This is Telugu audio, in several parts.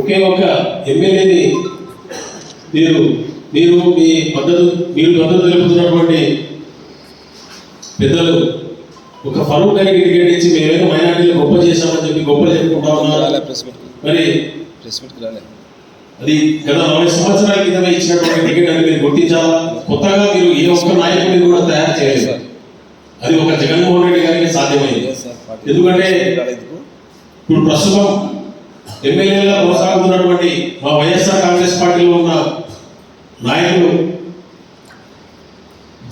ఒకే ఒక ఎమ్మెల్యేని మీరు మీరు మీ మద్దతు మీరు మద్దతు తెలుపుతున్నటువంటి పెద్దలు ఒక ఫరూక్ గారికి టికెట్ ఇచ్చి మేమేమో మైనార్టీలు గొప్ప చేశామని చెప్పి గొప్ప చెప్పుకుంటా ఉన్నారు. మరి అది గత నలభై సంవత్సరాల క్రితమే ఇచ్చినటువంటి టికెట్ అని మీరు గుర్తించాలా? కొత్తగా మీరు ఏ ఒక్క నాయకుడిని కూడా తయారు చేయలేదు. అది ఒక జగన్మోహన్ రెడ్డి గారికి సాధ్యమైంది. ఎందుకంటే ఇప్పుడు ప్రస్తుతం ఎమ్మెల్యేగా కొనసాగుతున్నటువంటి మా వైఎస్ఆర్ కాంగ్రెస్ పార్టీలో ఉన్న నాయకులు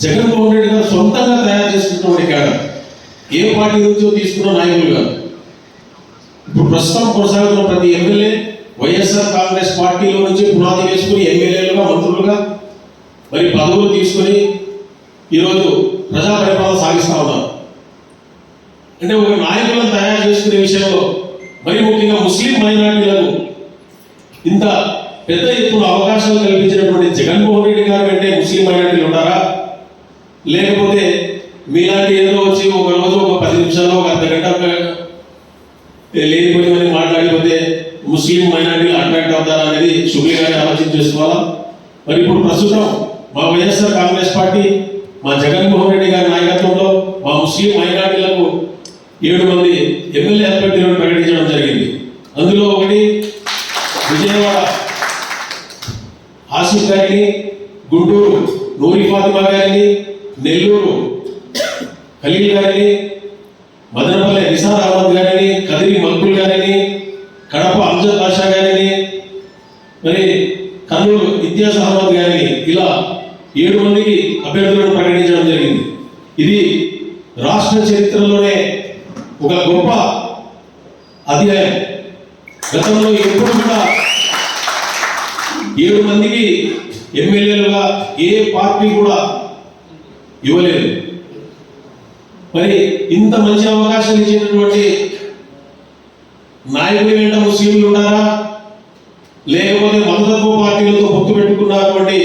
జగన్మోహన్ రెడ్డి గారు సొంతంగా తయారు చేసుకున్నటువంటి కేడర్ ఏ పార్టీ నుంచో తీసుకున్న నాయకులు కాదు. ఇప్పుడు ప్రస్తుతం కొనసాగుతున్న ప్రతి ఎమ్మెల్యే వైఎస్ఆర్ కాంగ్రెస్ పార్టీలో నుంచి పునాది వేసుకుని ఎమ్మెల్యేలుగా మంత్రులుగా మరి పదవులు తీసుకొని ఈరోజు ప్రజా పరిపాలన సాగిస్తా ఉన్నారు. అంటే ఒక నాయకులను తయారు చేసుకునే విషయంలో మరి ముఖ్యంగా ముస్లిం మైనారిటీలకు ఇంత పెద్ద ఎత్తున అవకాశాలు కల్పించినటువంటి జగన్మోహన్ రెడ్డి గారు అంటే ముస్లిం మైనార్టీలు ఉన్నారా లేకపోతే మీలాంటి ఏదో వచ్చి ఒక రోజు ఒక పది నిమిషాలు ఒక అర్ధ గంట లేనిపోయిందని మాట్లాడిపోతే ముస్లిం మైనార్టీలు అట్రాక్ట్ అవుతారా అనేది షుగ్లీ గారిని ఆలోచన చేసుకోవాలా మరి ఇప్పుడు ప్రస్తుతం మా వైఎస్ఆర్ కాంగ్రెస్ పార్టీ మా జగన్మోహన్ రెడ్డి గారి నాయకత్వంలో మా ముస్లిం మైనార్టీలకు ఏడు మంది నూరి ఫాతిమా గారిని నెల్లూరు ఖలీల్ గారిని ఇవ్వలేదు. మరి ఇంత మంచి అవకాశాలు ఇచ్చినటువంటి నాయకుడి వెంట ముస్లింలు ఉన్నారా? లేకపోతే మతతత్వ పార్టీలతో పొత్తు పెట్టుకున్నటువంటి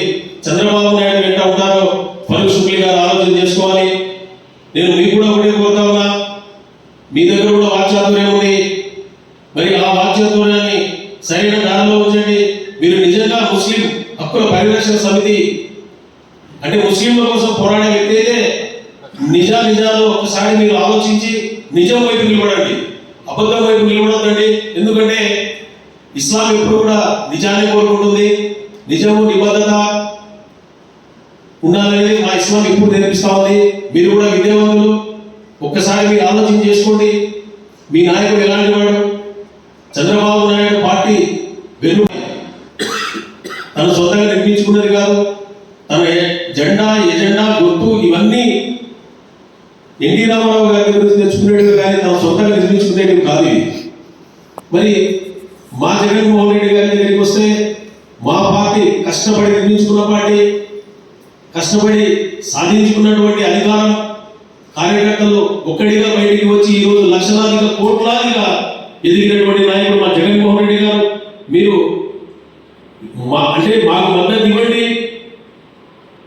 చంద్రబాబు నాయుడు వెంట ఉంటారో పలు షుక్లీ గారు ఆలోచన చేసుకోవాలి. నేను మీకు కూడా ఒకటే కోరుతా ఉన్నా మీ దగ్గర కూడా వాక్చాతుర్యం ఉంది మరి ఆ వాక్చాతుర్యాన్ని సరైన దారిలో ఉంచండి. మీరు నిజంగా ముస్లిం హక్కుల పరిరక్షణ సమితి అంటే ముస్లింల కోసం పోరాడే వ్యక్తి అయితే నిజా నిజాలు ఒకసారి మీరు ఆలోచించి నిజం వైపు నిలబడండి అబద్ధం వైపు నిలబడద్దండి. ఎందుకంటే ఇస్లాం ఎప్పుడు కూడా నిజాన్ని కోరుకుంటుంది నిజము నిబద్ధత ఉండాలనేది మా ఇస్లాం ఎప్పుడు నేర్పిస్తా ఉంది. మీరు కూడా విద్యావంతులు ఒక్కసారి మీరు ఆలోచన చేసుకోండి. మీ నాయకుడు ఎలాంటి వాడు చంద్రబాబు నాయుడు పార్టీ వెను తను సొంతంగా నిర్మించుకున్నది కాదు తన ఎ- జెండా ఎజెండా గుర్తు ఇవన్నీ ఎన్టీ రామారావు గారి గురించి తెచ్చుకునేవి కానీ తన సొంతంగా నిర్మించుకునేవి కాదు ఇవి మరి మా జగన్మోహన్ రెడ్డి గారి దగ్గరికి వస్తే మా పార్టీ కష్టపడి నిర్మించుకున్న పార్టీ కష్టపడి సాధించుకున్నటువంటి అధికారం కార్యకర్తలు ఒక్కడిగా బయటికి వచ్చి ఈ రోజు లక్షలాదిగా కోట్లాదిగా ఎదిగినటువంటి నాయకుడు మా జగన్మోహన్ రెడ్డి గారు. మీరు మా అంటే మాకు మద్దతు ఇవ్వండి.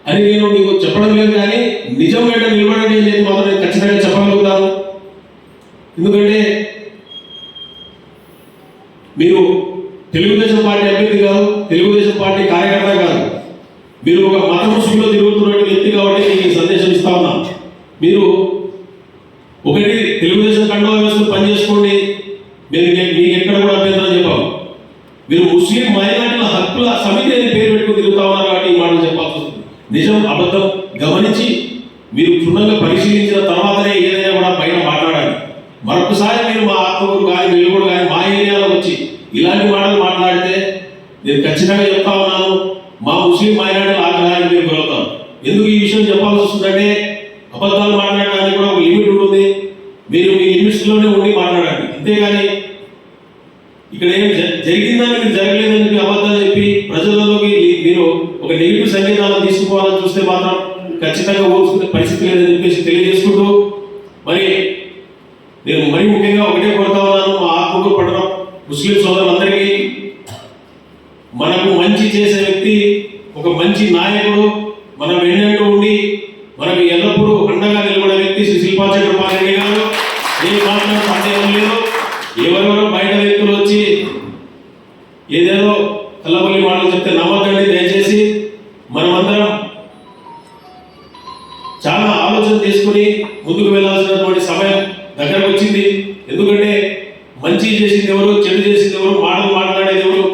అని నేను మీకు చెప్పడం లేదు కానీ నిజం వెంట నిలబడండి నేను మాత్రం నేను ఖచ్చితంగా చెప్పగలుగుతాను. ఎందుకంటే మీరు తెలుగుదేశం పార్టీ అభ్యర్థి కాదు తెలుగుదేశం పార్టీ కార్యకర్త కాదు. మీరు ఒక మత ముసుగులో తిరుగుతున్నటువంటి వ్యక్తి కాబట్టి మీకు ఈ సందేశం మీరు ఒకటి తెలుగుదేశం కండువా వేసుకుని పని చేసుకోండి. మీరు మీకు ఎక్కడ కూడా అభ్యంతరం చెప్పాము. మీరు ముస్లిం మైనార్టీల హక్కుల సమితి అని పేరు పెట్టుకుని తిరుగుతా ఉన్నారు కాబట్టి ఈ మాటలు చెప్పాల్సి వస్తుంది. నిజం అబద్ధం గమనించి మీరు క్షుణ్ణంగా పరిశీలించిన తర్వాతనే ఏదైనా కూడా పైన మాట్లాడాలి. మరొకసారి మీరు మా ఆత్మకూరు కానీ వెలుగుడు కానీ మా ఏరియాలో వచ్చి ఇలాంటి మాటలు మాట్లాడితే నేను ఖచ్చితంగా చెప్తా ఉన్నాను. మా ముస్లిం మైనార్టీల ఆగ్రహాన్ని మీరు గురవుతాం ఎందుకు ఈ విషయం చెప్పాల్సి వస్తుందంటే అబద్ధాలు మాట్లాడడానికి కూడా ఒక లిమిట్ ఉంటుంది. మీరు మీ లిమిట్స్లోనే ఉండి మాట్లాడండి. అంతేగాని ఇక్కడ ఏం జ- జరిగిందని మీరు జరగలేదని చెప్పి అబద్ధాలు చెప్పి ప్రజలలోకి మీరు ఒక నెగిటివ్ సంకేతాలను తీసుకోవాలని చూస్తే మాత్రం ఖచ్చితంగా ఊరుకునే పరిస్థితి లేదని చెప్పేసి తెలియజేసుకుంటూ మరి నేను మరీ ముఖ్యంగా ఒకటే కొడతా ఉన్నాను. మా ఆత్మకు పడడం ముస్లిం సోదరులందరికీ మనకు మంచి చేసే వ్యక్తి ఒక మంచి నాయకుడు ఆలోచన చేసుకుని ముందుకు వెళ్ళాల్సినటువంటి సమయం దగ్గరకు వచ్చింది. ఎందుకంటే మంచి చేసింది ఎవరు చెడు చేసింది ఎవరు మాటలు మాట్లాడేది ఎవరు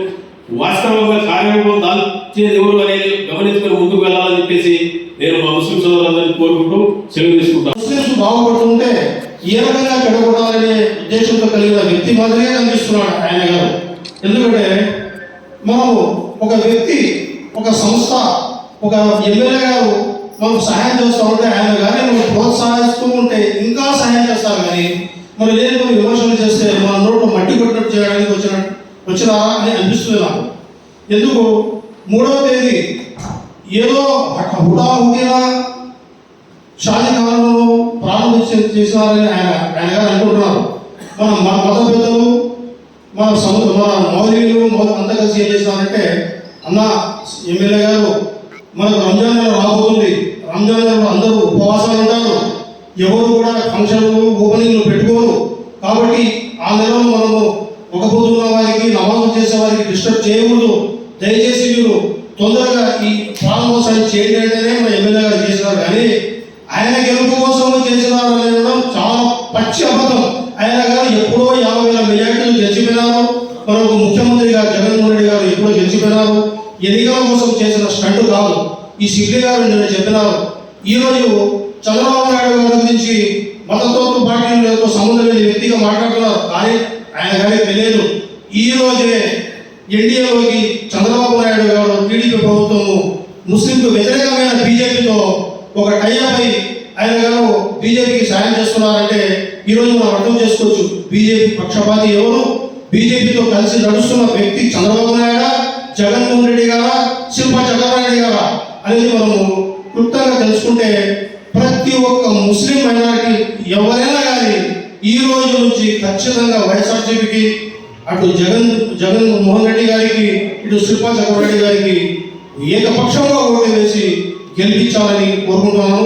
వాస్తవంగా కార్యక్రమం దాల్చేది ఎవరు అనేది గమనించుకుని ముందుకు వెళ్ళాలని చెప్పేసి నేను మా ముస్లిం సోదరులందరినీ కోరుకుంటూ సెలవు తీసుకుంటాను. ముస్లింస్ బాగుపడుతుంటే ఏ రకంగా గడపడాలనే ఉద్దేశంతో కలిగిన వ్యక్తి మాదిరిగా కనిపిస్తున్నాడు ఆయన గారు. ఎందుకంటే మనము ఒక వ్యక్తి ఒక సంస్థ ఒక ఎమ్మెల్యే గారు మనకు సహాయం చేస్తూ ఉంటే ఆయన కానీ మనం ప్రోత్సహిస్తూ ఉంటే ఇంకా సహాయం చేస్తావు కానీ మరి లేదు నువ్వు విమర్శలు చేస్తే మన నోట్లో మట్టి కొట్టినట్టు చేయడానికి వచ్చిన వచ్చినా అని అనిపిస్తుంది నాకు. ఎందుకు? మూడవ తేదీ ఏదో హుటాహుటిన షాది కాలంలో ప్రారంభించి చేసినారని ఆయన ఆయన గారు అనుకుంటున్నారు. మన మన మత పెద్దలు మన సముద్ర మన మౌలికలు మొదలు అంతా కలిసి ఏం చేసినారంటే అన్న ఎమ్మెల్యే గారు మనకు రంజాన్ నెల రాబోతుంది. రంజాన్ అందరూ ఉపవాసాలు ఉంటారు. ఎవరు కూడా ఫంక్షన్లు ఓపెనింగ్లు పెట్టుకోరు. కాబట్టి ఆ నెలలో మనము ఒక పొద్దున్న వారికి నమాజులు చేసే వారికి డిస్టర్బ్ చేయకూడదు. దయచేసి మీరు తొందరగా ఈ ప్రారంభోత్సవం చేయండి అంటేనే మన ఎమ్మెల్యే గారు చేసినారు. కానీ ఆయన గెలుపు కోసం చేసినారు అనడం చాలా పచ్చి అబద్ధం. ఆయన గారు ఎప్పుడో యాభై వేల మెజార్టీలు గెలిచిపోయినారు. మరొక ముఖ్యమంత్రి గారు జగన్మోహన్ రెడ్డి గారు ఎప్పుడో గెలిచిపోయినారు. ఎన్నికల కోసం చేసిన స్టంట్ కాదు. ఈ సిడ్లీ గారు నిన్న చెప్పినారు. ఈరోజు చంద్రబాబు నాయుడు గారి గురించి మతతత్వ పార్టీలతో సంబంధం లేని వ్యక్తిగా మాట్లాడుతున్నారు కానీ ఆయన కానీ తెలియదు. ఈ రోజే ఎన్డీఏలోకి చంద్రబాబు నాయుడు గారు టీడీపీ ప్రభుత్వము ముస్లింకు వ్యతిరేకమైన బీజేపీతో ఒక టైఅపై ఆయన గారు బీజేపీకి సాయం చేస్తున్నారంటే ఈరోజు మనం అర్థం చేసుకోవచ్చు. బీజేపీ పక్షపాతి ఎవరు? బీజేపీతో కలిసి నడుస్తున్న వ్యక్తి చంద్రబాబు నాయుడు జగన్మోహన్ రెడ్డి గారా శిల్పా చక్రవర్తి గారా? అనేది మనము క్లుప్తంగా తెలుసుకుంటే ప్రతి ఒక్క ముస్లిం మైనారిటీ ఎవరైనా కానీ ఈ రోజు నుంచి ఖచ్చితంగా వైఎస్ఆర్సీపీకి అటు జగన్ జగన్ మోహన్ రెడ్డి గారికి ఇటు శిల్పా చక్రవర్తి గారికి ఏకపక్షంగా ఓటు వేసి గెలిపించాలని కోరుకుంటున్నాను.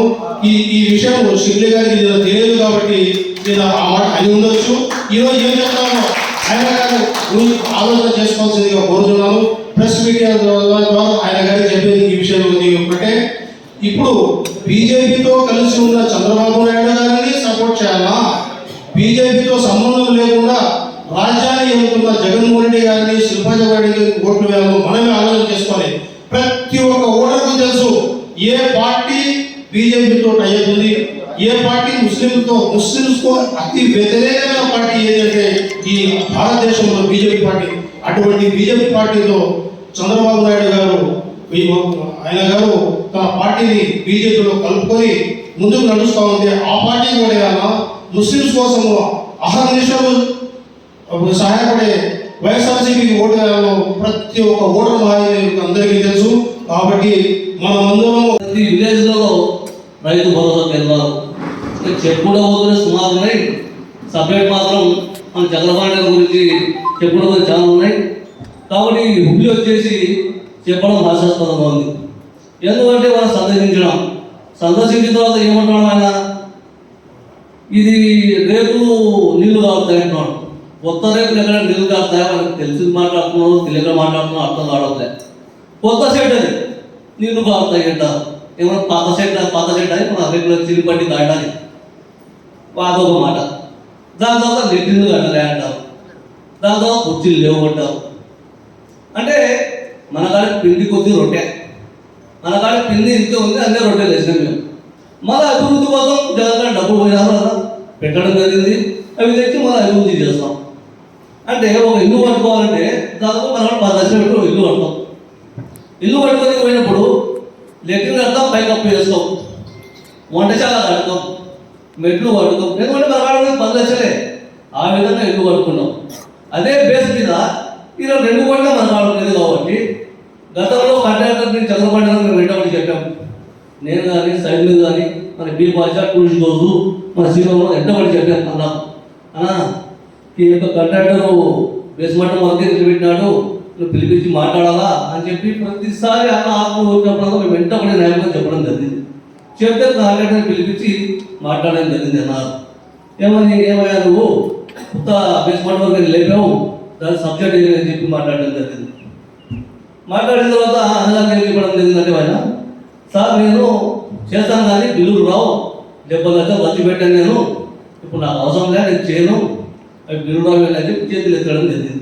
ఈ ఈ విషయం షిర్లే గారికి తెలియదు కాబట్టి నేను ఆ మాట అని ఉండొచ్చు. ఈరోజు ఏం చెప్తామో ఆయన గారు ఆలోచన చేసుకోవాల్సిందిగా కోరుతున్నాను. ప్రెస్ మీడియా ద్వారా ఆయన గారు చెప్పేది ఈ విషయం ఉంది. ఒకటే ఇప్పుడు బీజేపీతో కలిసి ఉన్న చంద్రబాబు నాయుడు గారిని సపోర్ట్ చేయాలా? బీజేపీతో సంబంధం లేకుండా రాజ్యాన్ని ఎన్నుకున్న జగన్మోహన్ రెడ్డి గారిని శిల్పాజ గారికి ఓట్లు వేయాలో మనమే ఆలోచన చేసుకోవాలి ప్రతి ఒక్క ఓటర్కు తెలుసు ఏ పార్టీ బీజేపీతో టైతుంది ఏ పార్టీ ముస్లింతో ముస్లింస్తో అతి వ్యతిరేకమైన పార్టీ ఏదంటే ఈ భారతదేశంలో బీజేపీ పార్టీ అటువంటి బీజేపీ పార్టీతో చంద్రబాబు నాయుడు గారు ఆయన గారు తన పార్టీని బీజేపీలో కలుపుకొని ముందుకు నడుస్తూ ఉంటే ఆ పార్టీ కూడా ముస్లిమ్స్ ముస్లింస్ కోసము అహర్నిశలు సహాయపడే వైఎస్ఆర్సీపీకి ఓటు వేయాలో ప్రతి ఒక్క ఓటర్ అందరికీ తెలుసు. కాబట్టి మనమందరం ప్రతి విలేజ్లలో రైతు భరోసా కేంద్రాలు ఇంకా చెప్పుకుంటూ పోతున్న సుమారు ఉన్నాయి. సపరేట్ మాత్రం మన చంద్రబాబు నాయుడు గురించి చెప్పుకుంటూ చాలా ఉన్నాయి. కాబట్టి ఈ హుబ్లీ వచ్చేసి చెప్పడం హాస్యాస్పదంగా ఉంది. ఎందుకంటే వాళ్ళు సందర్శించడం సందర్శించిన తర్వాత ఏమంటాడు ఆయన? ఇది రేపు నీళ్ళు కాలుతాయి అంటున్నాడు. కొత్త రేపు ఎక్కడ నీళ్ళు కాలుతాయా మనకు తెలిసి మాట్లాడుతున్నాడు తెలియక మాట్లాడుతున్నాడు అర్థం కావట్లే. కొత్త సెట్ అది. నీళ్ళు కాలుతాయి అంట. ఏమన్నా పాత సెట్ పాత సెట్ అది మన రేపు చిరిపట్టి దాటాలి అదొక మాట. దాని తర్వాత నెట్టింది కట్టలే అంటారు. దాని తర్వాత కుర్చీలు లేవు అంటారు. అంటే మన కాడ పిండి కొద్ది రొట్టె. మన కాడ పిండి ఇంత ఉంది అన్నీ రొట్టెలు వేసినాం మేము. మళ్ళీ అభివృద్ధి కోసం జగన్ డబ్బులు పోయినారు కదా పెట్టడం జరిగింది. అవి తెచ్చి మళ్ళీ అభివృద్ధి చేస్తాం. అంటే ఒక ఇల్లు కట్టుకోవాలంటే దాదాపు మనం పది లక్షలు పెట్టి ఇల్లు కడతాం. ఇల్లు కట్టుకొని పోయినప్పుడు లెక్కలు కడతాం పైకప్పు చేస్తాం. వంటశాల కడతాం మెట్లు కట్టుతాం ఎందుకంటే మన కాడ పది లక్షలే. ఆ విధంగా ఇల్లు కట్టుకున్నాం. అదే బేస్ మీద ఈరోజు రెండు కోట్ల మన కాడ కాబట్టి గతంలో కాంట్రాక్టర్ని చంద్రబాబు నాయుడు వెంటబడి చెప్పాం. నేను కానీ సైడ్ కానీ మన బీ భాష టూరిస్ట్ రోజు మన శ్రీరాము ఎంతబడి చెప్పాను అన్నా. అన్నా ఈ యొక్క కాంట్రాక్టర్ బేస్మెంట్ మనకి నిలబెట్టినాడు నువ్వు పిలిపించి మాట్లాడాలా అని చెప్పి ప్రతిసారి అన్న ఆత్మ వచ్చినప్పుడు మేము వెంటబడి న్యాయంగా చెప్పడం జరిగింది. చెప్తే కాంట్రాక్టర్ పిలిపించి మాట్లాడడం జరిగింది అన్నారు ఏమని ఏమయ్యా నువ్వు? కొత్త బేస్మెంట్ వరకు లేపావు. దాని సబ్జెక్ట్ ఏదని చెప్పి మాట్లాడడం జరిగింది. మాట్లాడిన తర్వాత అన్నగారు ఏం చెప్పడం జరిగిందంటే ఆయన సార్ నేను చేస్తాను కానీ బిల్లులు రావు. డెబ్బై లక్షలు ఖర్చు పెట్టాను నేను. ఇప్పుడు నాకు అవసరం లేదు నేను చేయను. అవి బిల్లు రావు అని చెప్పి చేతులు ఎత్తడం జరిగింది.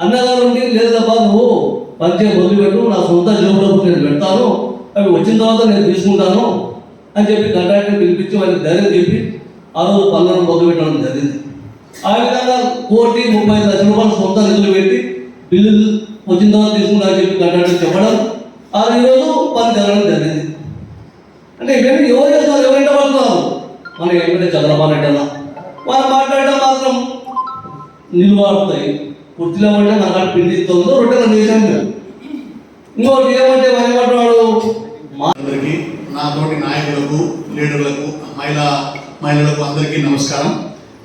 అన్నగారు ఉండి లేదబ్బా నువ్వు పంచే పెట్టు. నా సొంత జోబులో నేను పెడతాను. అవి వచ్చిన తర్వాత నేను తీసుకుంటాను. అని చెప్పి కంట్రాక్టర్ పిలిపించి వాళ్ళకి ధైర్యం చెప్పి ఆ రోజు పనులను మొదలుపెట్టడం జరిగింది. ఆ విధంగా కోటి ముప్పై లక్ష లక్షల రూపాయలు సొంత నిధులు పెట్టి బిల్లులు వచ్చిన తర్వాత తీసుకుంటా చెప్పి కట్టడం చెప్పడం. ఆ రోజు పని జరగడం జరిగింది. అంటే ఇవన్నీ ఎవరు చేస్తున్నారు? ఎవరైనా పడుతున్నారు? మన ఏమిటంటే చంద్రబాబు నాయుడు వాళ్ళు మాట్లాడడం మాత్రం నిలువాడుతాయి కుర్చీలో ఉంటే నాకు కాడ పిండి రొట్టెలు చేశాను ఇంకోటి ఏమంటే భయపడ్డవాడు మా అందరికీ నా తోటి నాయకులకు లీడర్లకు మహిళా మహిళలకు అందరికీ నమస్కారం.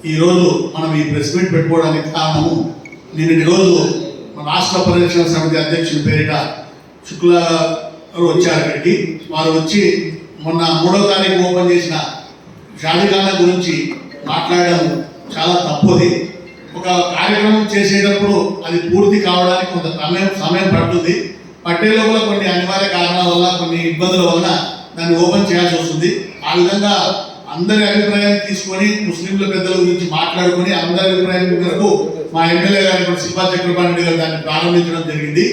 ఈరోజు మనం ఈ ప్రెస్ మీట్ పెట్టుకోవడానికి కారణము నిన్నటి రోజు మన రాష్ట్ర పరిరక్షణ సమితి అధ్యక్షుడి పేరిట శుక్ల వచ్చారు ఇక్కడికి వారు వచ్చి మొన్న మూడో తారీఖు ఓపెన్ చేసిన షాజీఖానా గురించి మాట్లాడడం చాలా తప్పుది. ఒక కార్యక్రమం చేసేటప్పుడు అది పూర్తి కావడానికి కొంత సమయం సమయం పడుతుంది. పట్టే లోపల కొన్ని అనివార్య కారణాల వల్ల కొన్ని ఇబ్బందుల వలన దాన్ని ఓపెన్ చేయాల్సి వస్తుంది. ఆ విధంగా అందరి అభిప్రాయం తీసుకొని ముస్లింల పెద్దల గురించి మాట్లాడుకొని అందరి అభిప్రాయం మేరకు మా ఎమ్మెల్యే గారు శిల్పా చక్రపాణి గారు దాన్ని ప్రారంభించడం జరిగింది.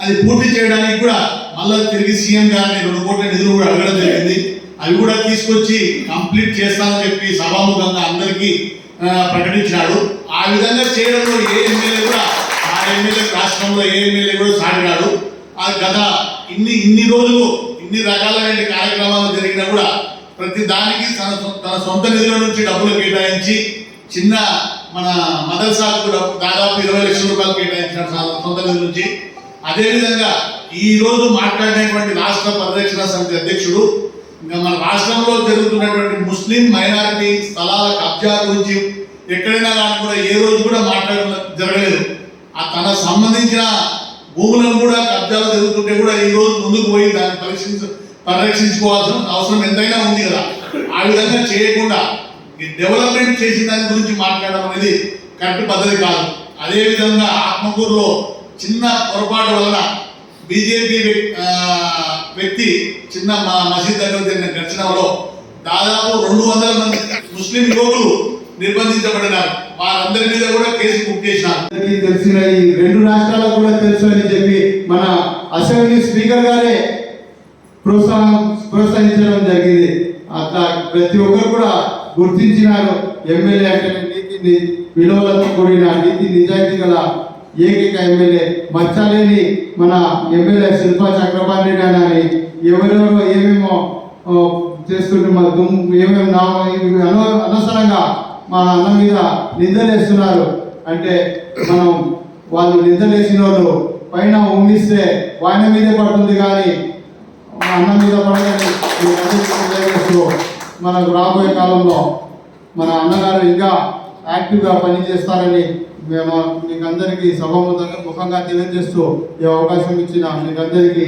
అది పూర్తి చేయడానికి కూడా మళ్ళీ తిరిగి సీఎం గారిని రెండు కోట్ల నిధులు కూడా అడగడం జరిగింది. అవి కూడా తీసుకొచ్చి కంప్లీట్ చేస్తానని చెప్పి సభాముఖంగా అందరికీ ఆ, ప్రకటించినాడు. ఆ విధంగా చేయడంలో ఏ ఎమ్మెల్యే కూడా ఆ ఎమ్మెల్యే రాష్ట్రంలో ఏ ఎమ్మెల్యే కూడా సాగినాడు ఆ గత ఇన్ని ఇన్ని రోజులు ఇన్ని రకాలైన కార్యక్రమాలు జరిగినా కూడా ప్రతి దానికి తన తన సొంత నిధుల నుంచి డబ్బులు కేటాయించి చిన్న మన మదర్సాకు డబ్బు దాదాపు ఇరవై లక్షల రూపాయలు కేటాయించిన సొంత నిధుల నుంచి. అదేవిధంగా ఈ రోజు మాట్లాడినటువంటి రాష్ట్ర పరిరక్షణ సమితి అధ్యక్షుడు ఇంకా మన రాష్ట్రంలో జరుగుతున్నటువంటి ముస్లిం మైనారిటీ స్థలాల కబ్జా గురించి ఎక్కడైనా కానీ కూడా ఏ రోజు కూడా మాట్లాడడం జరగలేదు. ఆ తన సంబంధించిన భూములను కూడా కబ్జాలు జరుగుతుంటే కూడా ఈ రోజు ముందుకు పోయి దాన్ని పరిరక్షించ పరిరక్షించుకోవాల్సిన అవసరం ఎంతైనా ఉంది కదా. ఆ విధంగా చేయకుండా ఈ డెవలప్మెంట్ చేసిన దాని గురించి మాట్లాడడం అనేది కరెక్ట్ పద్ధతి కాదు. అదేవిధంగా ఆత్మకూరులో చిన్న పొరపాటు వలన బీజేపీ వ్యక్తి చిన్న మా మసీద్ దగ్గర జరిగిన ఘర్షణలో దాదాపు రెండు వందల మంది ముస్లిం యువకులు నిర్బంధించబడినారు. వారందరి మీద కూడా కేసు బుక్ చేసినారు. తెలిసిన ఈ రెండు రాష్ట్రాలకు కూడా తెలుసు అని చెప్పి మన అసెంబ్లీ స్పీకర్ గారే ప్రోత్సాహం ప్రోత్సహించడం జరిగింది. అట్లా ప్రతి ఒక్కరు కూడా గుర్తించినారు. ఎమ్మెల్యే అంటే నీతిని విలువలతో కూడిన నీతి నిజాయితీ గల ఏకైక ఎమ్మెల్యే. మచ్చలేని మన ఎమ్మెల్యే శిల్పా చక్రపాణి గారు అని ఎవరెవరో ఏమేమో చేస్తుంటే మన దుమ్ము ఏమేమి నా అనవసరంగా మా అన్న మీద నిందలేస్తున్నారు. అంటే మనం వాళ్ళు నిందలేసిన వాళ్ళు పైన ఉమ్మిస్తే వాయన మీదే పడుతుంది కానీ మా అన్న మీద పడదని మనకు రాబోయే కాలంలో మన అన్నగారు ఇంకా యాక్టివ్గా పనిచేస్తారని మేము మీకు అందరికీ సభాముఖంగా ముఖంగా తెలియజేస్తూ ఈ అవకాశం ఇచ్చిన మీకు అందరికీ